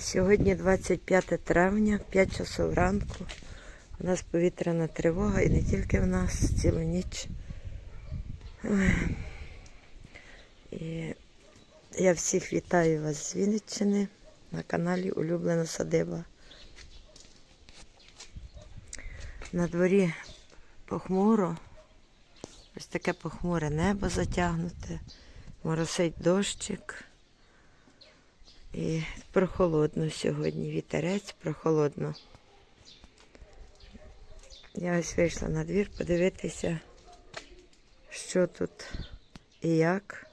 Сьогодні 25 травня, 5 часов ранку. У нас повітряна тривога і не тільки в нас, цілу ніч. І я всіх вітаю вас з Вінниччини на каналі Улюблена Садиба. На дворі похмуро, ось таке похмуре небо затягнуте, моросить дощик. І прохолодно сьогодні, вітерець, прохолодно. Я ось вийшла на двір подивитися, що тут і як,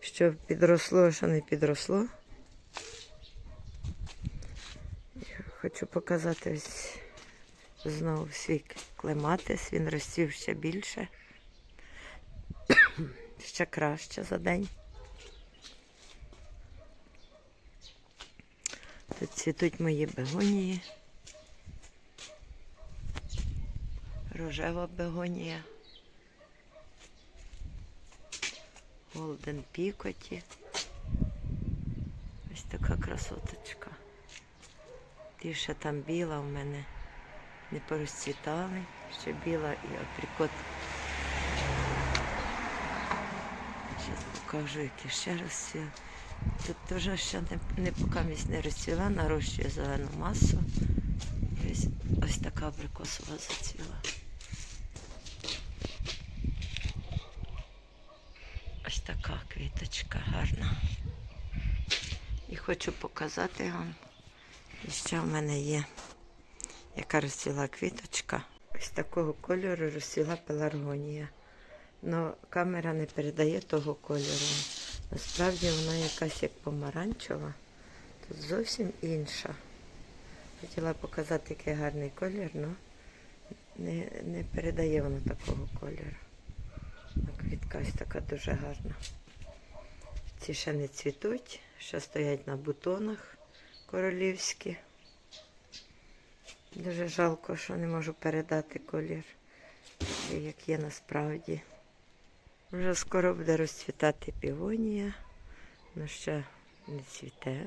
що підросло, що не підросло. Хочу показати ось знову свій клематис, він розцвів ще більше, ще краще за день. Тут цвітуть мої бегонії. Рожева бегонія. Голден пікоті. Ось така красоточка. Ті ще там біла в мене не порозцвітали. Ще біла і априкот. Зараз покажу, які ще розцвіли. Тут теж ще не, не поки місць не розцвіла, нарощує зелену масу. Ось, ось така абрикосова зацвіла. Ось така квіточка гарна. І хочу показати вам, що в мене є, яка розцвіла квіточка. Ось такого кольору розцвіла пеларгонія. Но камера не передає того кольору. Насправді вона якась як помаранчева, тут зовсім інша. Хотіла показати, який гарний колір, але не, не передає вона такого кольору. А Квітка ось така дуже гарна. Ці ще не цвітуть, ще стоять на бутонах королівські. Дуже жалко, що не можу передати колір, як є насправді. Вже скоро буде розцвітати півонія, але ще не цвіте.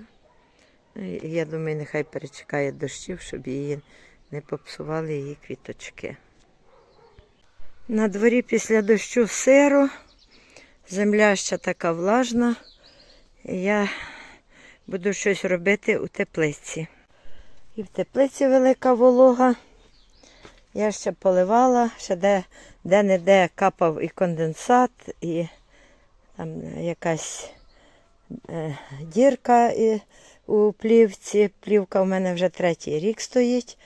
Ну, Я думаю, нехай перечекає дощів, щоб її не попсували її квіточки. На дворі після дощу сиро, земля ще така влажна. Я буду щось робити у теплиці. І в теплиці велика волога. Я ще поливала, ще де, де-не-де капав і конденсат, і там якась е, дірка і, у плівці. Плівка у мене вже третій рік стоїть.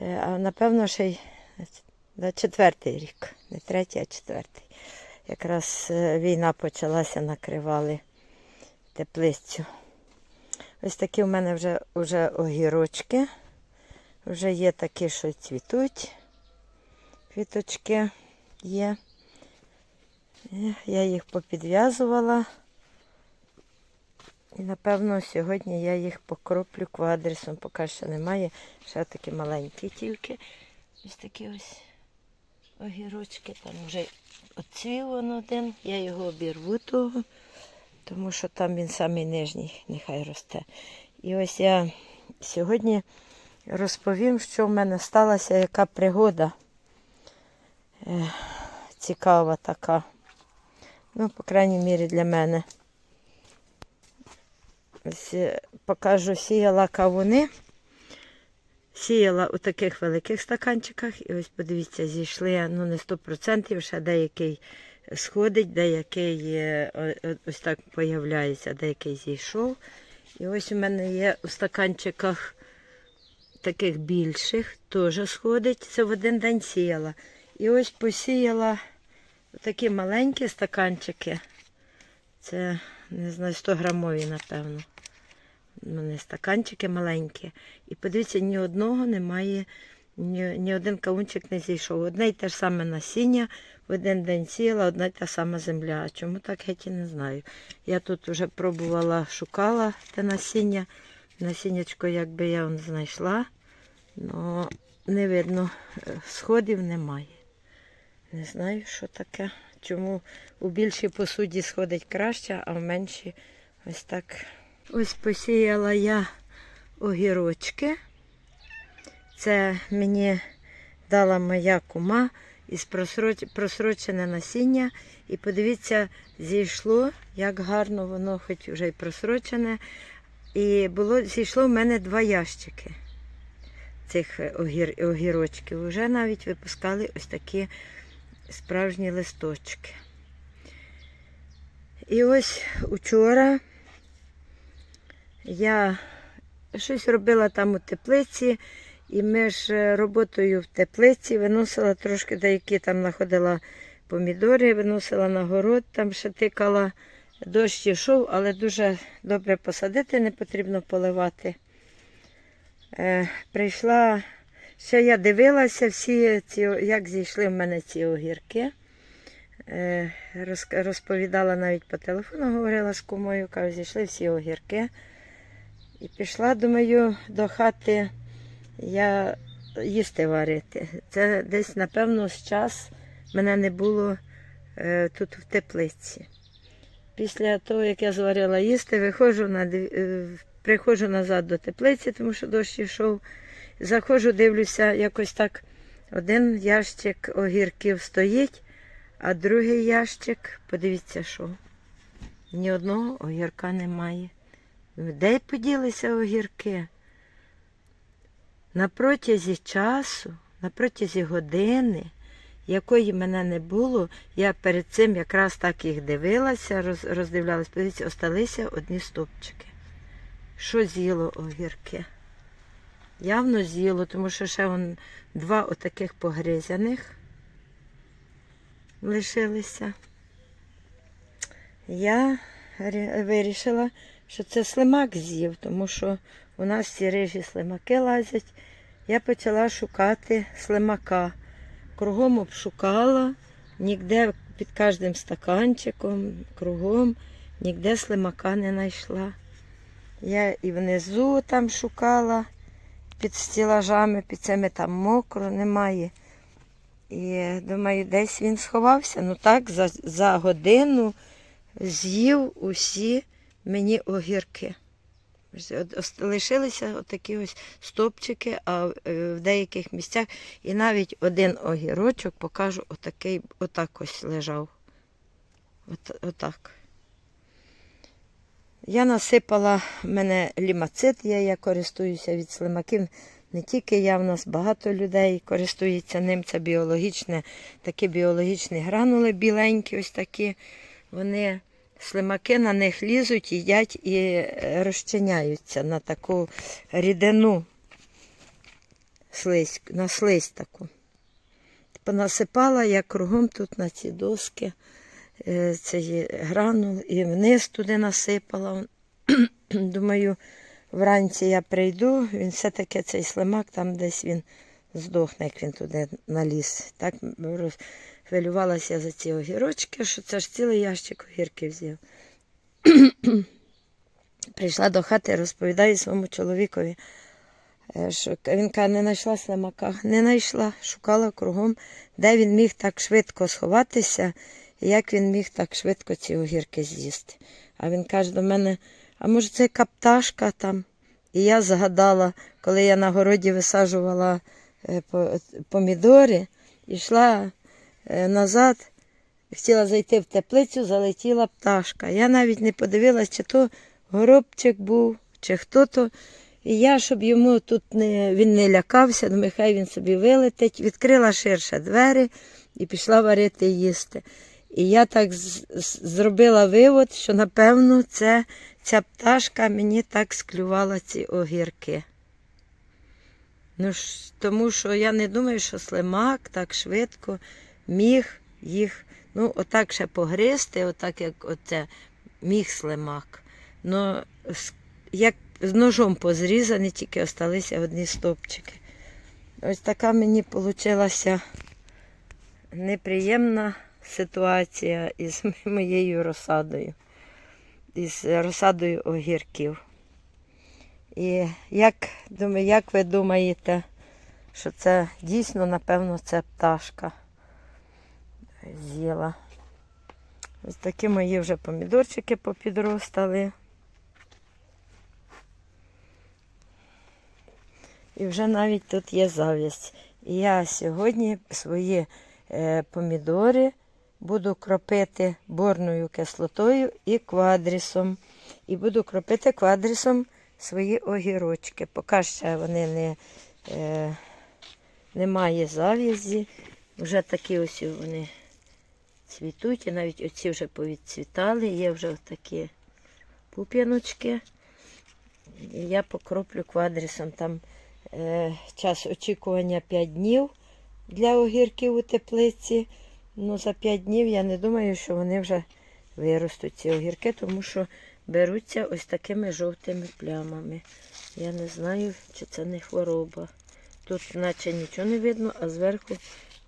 Е, а напевно ще й да, четвертий рік. Не третій, а четвертий. Якраз е, війна почалася, накривали теплицю. Ось такі у мене вже, вже огірочки. Вже є такі, що цвітуть. Квіточки є. Я їх попідв'язувала. І, напевно, сьогодні я їх покроплю квадрисом, поки що немає. Ще такі маленькі тільки. Ось такі ось огірочки. Там вже оцвів он один. Я його обірву того, тому що там він самий нижній, нехай росте. І ось я сьогодні розповім, що в мене сталася, яка пригода е, цікава така. Ну, по крайній мірі для мене. Ось покажу, сіяла кавуни. Сіяла у таких великих стаканчиках. І ось подивіться, зійшли ну не 100%, ще деякий сходить, деякий е, ось так появляється, деякий зійшов. І ось у мене є у стаканчиках таких більших, теж сходить. Це в один день сіяла. І ось посіяла такі маленькі стаканчики. Це, не знаю, 100 грамові, напевно. Вони стаканчики маленькі. І подивіться, ні одного немає, ні, ні один кавунчик не зійшов. Одне й те ж саме насіння, в один день сіяла, одна й та сама земля. А чому так геть і не знаю. Я тут вже пробувала, шукала те насіння. Насіннячко, якби я он знайшла, але не видно, е, сходів немає. Не знаю, що таке. Чому у більшій посуді сходить краще, а в меншій ось так Ось посіяла я огірочки. Це мені дала моя кума із просрочене насіння. І подивіться, зійшло, як гарно воно, хоч вже й просрочене. І було, зійшло в мене два ящики цих е, огір, огірочків. Уже навіть випускали ось такі справжні листочки. І ось учора я щось робила там у теплиці, і між е, роботою в теплиці виносила трошки деякі там знаходила помідори, виносила на город, там ще тикала. Дощ йшов, але дуже добре посадити, не потрібно поливати. Е, прийшла, ще я дивилася всі ці, як зійшли в мене ці огірки. Е, роз- розповідала навіть по телефону, говорила з кумою, кажу, зійшли всі огірки. І пішла, думаю, до хати я їсти варити. Це десь, напевно, з час мене не було е, тут в теплиці. Після того, як я зварила їсти, виходжу на, е, приходжу назад до теплиці, тому що дощ йшов. Заходжу, дивлюся, якось так один ящик огірків стоїть, а другий ящик, подивіться, що ні одного огірка немає. Де поділися огірки? На протязі часу, на протязі години, якої мене не було, я перед цим якраз так їх дивилася, роз, роздивлялась, подивіться, осталися одні стопчики. Що з'їло огірки? Явно з'їло, тому що ще вон два отаких погризяних лишилися. Я вирішила, що це слимак з'їв, тому що у нас ці рижі слимаки лазять. Я почала шукати слимака. Кругом обшукала, ніде під кожним стаканчиком, кругом, ніде слимака не знайшла. Я і внизу там шукала під стілажами, під цими там мокро, немає. І думаю, десь він сховався. Ну так, за, за годину з'їв усі мені огірки. Лишилися отакі ось стопчики, а е, в деяких місцях і навіть один огірочок, покажу, отакий, отак ось лежав. От, отак. Я насипала в мене лімацит, я, я користуюся від слимаків. Не тільки я, в нас багато людей користується ним. Це біологічне, такі біологічні гранули біленькі, ось такі. Вони слимаки на них лізуть, їдять і е, розчиняються на таку рідину, слизь, на слизь таку. Понасипала я кругом тут на ці доски е, цей гранул і вниз туди насипала. Думаю, вранці я прийду, він все-таки цей слимак, там десь він здохне, як він туди наліз. Так хвилювалася за ці огірочки, що це ж цілий ящик огірків з'їв. Прийшла до хати, розповідаю своєму чоловікові, е, що він каже, не знайшла слимака. Не знайшла, шукала кругом, де він міг так швидко сховатися, і як він міг так швидко ці огірки з'їсти. А він каже до мене, а може це яка пташка там? І я згадала, коли я на городі висаджувала е, по- помідори, йшла е, назад, хотіла зайти в теплицю, залетіла пташка. Я навіть не подивилась, чи то горобчик був, чи хто то. І я, щоб йому тут не, він не лякався, думаю, хай він собі вилетить, відкрила ширше двері і пішла варити їсти. І я так зробила вивод, що напевно це, ця пташка мені так склювала ці огірки. Ну, ж, тому що я не думаю, що слимак так швидко міг їх, ну, отак ще погризти, отак як оце міг слимак. Ну, як з ножом позрізані, тільки осталися одні стопчики. Ось така мені вийшла неприємна ситуація із моєю розсадою, із розсадою огірків. І як, думаю, як ви думаєте, що це дійсно, напевно, це пташка з'їла. Ось такі мої вже помідорчики попідростали. І вже навіть тут є завість. І я сьогодні свої е, помідори буду кропити борною кислотою і квадрісом. І буду кропити квадрісом свої огірочки. Поки ще вони не е, немає зав'язі. Вже такі ось вони цвітуть. І навіть оці вже повідцвітали. Є вже такі пуп'яночки. Я покроплю квадрісом. Там е, час очікування 5 днів для огірків у теплиці. Ну, за 5 днів я не думаю, що вони вже виростуть ці огірки, тому що беруться ось такими жовтими плямами. Я не знаю, чи це не хвороба. Тут наче нічого не видно, а зверху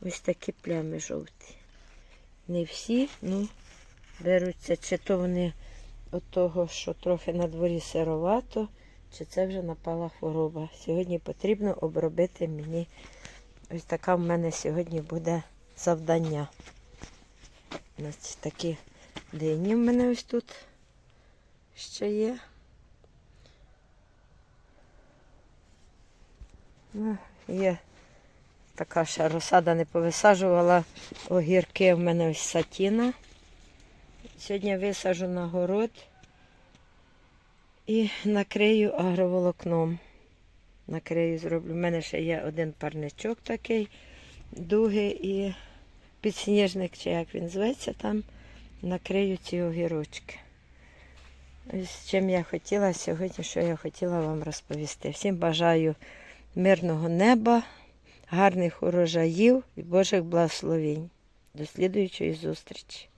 ось такі плями жовті. Не всі, ну, беруться, чи то вони від того, що трохи на дворі сировато, чи це вже напала хвороба. Сьогодні потрібно обробити мені. Ось така в мене сьогодні буде завдання. Ось такі дині в мене ось тут ще є. Ну, є така ще розсада не повисаджувала. Огірки в мене ось сатіна. Сьогодні висаджу на город і накрию агроволокном. Накрию, зроблю. У мене ще є один парничок такий, дуги і підсніжник, чи як він зветься, там накрию ці огірочки. Ось чим я хотіла сьогодні, що я хотіла вам розповісти. Всім бажаю мирного неба, гарних урожаїв і Божих благословень. До слідуючої зустрічі!